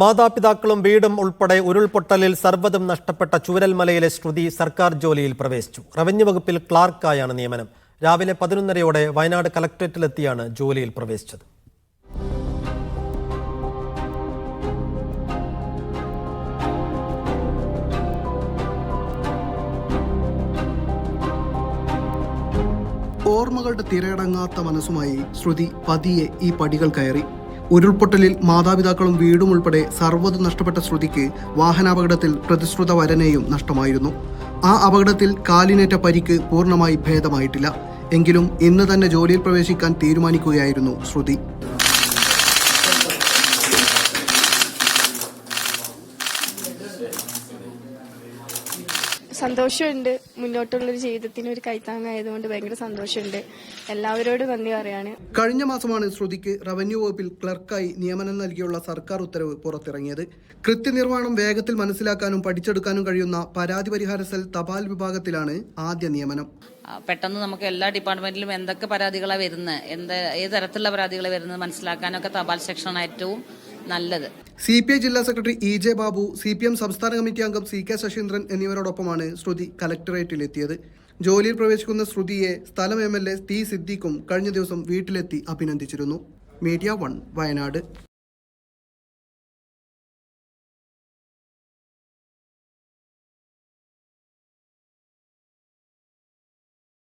മാതാപിതാക്കളും വീടും ഉൾപ്പെടെ ഉരുൾപൊട്ടലിൽ സർവതും നഷ്ടപ്പെട്ട ചൂരൽമലയിലെ ശ്രുതി സർക്കാർ ജോലിയിൽ പ്രവേശിച്ചു. റവന്യൂ വകുപ്പിൽ ക്ലാർക്കായാണ് നിയമനം. രാവിലെ പതിനൊന്നരയോടെ വയനാട് കലക്ടറേറ്റിലെത്തിയാണ് ജോലിയിൽ പ്രവേശിച്ചത്. ഓർമ്മകളുടെ തിരയടങ്ങാത്ത മനസ്സുമായി ശ്രുതി പതിയെ ഈ പടികൾ കയറി. ഉരുൾപൊട്ടലിൽ മാതാപിതാക്കളും വീടും ഉൾപ്പെടെ സർവതും നഷ്ടപ്പെട്ട ശ്രുതിക്ക് വാഹനാപകടത്തിൽ പ്രതിശ്രുത വരനെയും നഷ്ടമായിരുന്നു. ആ അപകടത്തിൽ കാലിനേറ്റ പരിക്ക് പൂർണമായി ഭേദമായിട്ടില്ല. എങ്കിലും ഇന്ന് തന്നെ ജോലിയിൽ പ്രവേശിക്കാൻ തീരുമാനിക്കുകയായിരുന്നു ശ്രുതി. സന്തോഷമുണ്ട്. മുന്നോട്ടുള്ളൊരു ജീവിതത്തിന് ഒരു കൈത്താങ്ങായതുകൊണ്ട് ഭയങ്കര സന്തോഷമുണ്ട്. എല്ലാവരോടും നന്ദി പറയാണ്. കഴിഞ്ഞ മാസമാണ് ശ്രുതിക്ക് റവന്യൂ വകുപ്പിൽ ക്ലർക്കായി നിയമനം നൽകിയുള്ള സർക്കാർ ഉത്തരവ് പുറത്തിറങ്ങിയത്. കൃത്യനിർവഹണം വേഗത്തിൽ മനസ്സിലാക്കാനും പഠിച്ചെടുക്കാനും കഴിയുന്ന പരാതി പരിഹാര സെൽ തപാൽ വിഭാഗത്തിലാണ് ആദ്യ നിയമനം. പെട്ടെന്ന് നമുക്ക് എല്ലാ ഡിപ്പാർട്ട്മെന്റിലും എന്തൊക്കെ പരാതികളാണ് വരുന്നത് എന്ത് ഏത് തരത്തിലുള്ള പരാതികളാണ് വരുന്നത് മനസ്സിലാക്കാനൊക്കെ തപാൽ സെക്ഷനാണ് ഏറ്റവും നല്ലത്. സി പി ഐ ജില്ലാ secretary E J Babu C P M സംസ്ഥാന കമ്മിറ്റി അംഗം സി കെ ശശീന്ദ്രൻ എന്നിവരോടൊപ്പമാണ് ശ്രുതി കലക്ടറേറ്റിലെത്തിയത്. ജോലിയിൽ പ്രവേശിക്കുന്ന ശ്രുതിയെ സ്ഥലം എം എൽ എ ടി സിദ്ദീഖും കഴിഞ്ഞ ദിവസം വീട്ടിലെത്തി അഭിനന്ദിച്ചിരുന്നു. Media one Wayanad.